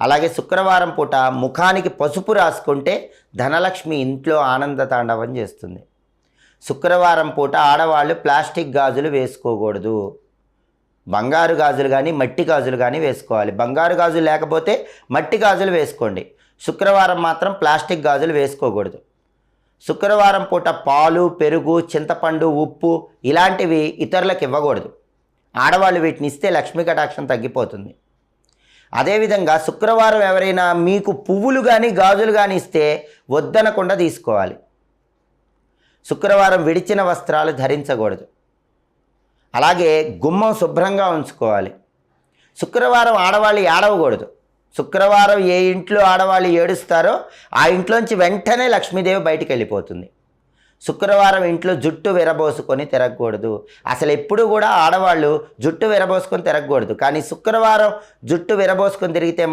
అలాగే శుక్రవారం పూట ముఖానికి పసుపు రాసుకుంటే ధనలక్ష్మి ఇంట్లో ఆనంద తాండవం చేస్తుంది. శుక్రవారం పూట ఆడవాళ్ళు ప్లాస్టిక్ గాజులు వేసుకోకూడదు. బంగారు గాజులు కానీ మట్టి గాజులు కానీ వేసుకోవాలి. బంగారు గాజులు లేకపోతే మట్టి గాజులు వేసుకోండి. శుక్రవారం మాత్రం ప్లాస్టిక్ గాజులు వేసుకోకూడదు. శుక్రవారం పూట పాలు పెరుగు చింతపండు ఉప్పు ఇలాంటివి ఇతరులకు ఇవ్వకూడదు. ఆడవాళ్ళు వీటిని ఇస్తే లక్ష్మీ కటాక్షం తగ్గిపోతుంది. అదేవిధంగా శుక్రవారం ఎవరైనా మీకు పువ్వులు కానీ గాజులు కానీ ఇస్తే వద్దనకుండా తీసుకోవాలి. శుక్రవారం విడిచిన వస్త్రాలు ధరించకూడదు. అలాగే గుమ్మం శుభ్రంగా ఉంచుకోవాలి. శుక్రవారం ఆడవాళ్ళు ఏడవకూడదు. శుక్రవారం ఏ ఇంట్లో ఆడవాళ్ళు ఏడుస్తారో ఆ ఇంట్లోంచి వెంటనే లక్ష్మీదేవి బయటికి వెళ్ళిపోతుంది శుక్రవారం ఇంట్లో జుట్టు విరబోసుకొని తిరగకూడదు. అసలు ఎప్పుడు కూడా ఆడవాళ్ళు జుట్టు విరబోసుకొని తిరగకూడదు. కానీ శుక్రవారం జుట్టు విరబోసుకొని తిరిగితే మా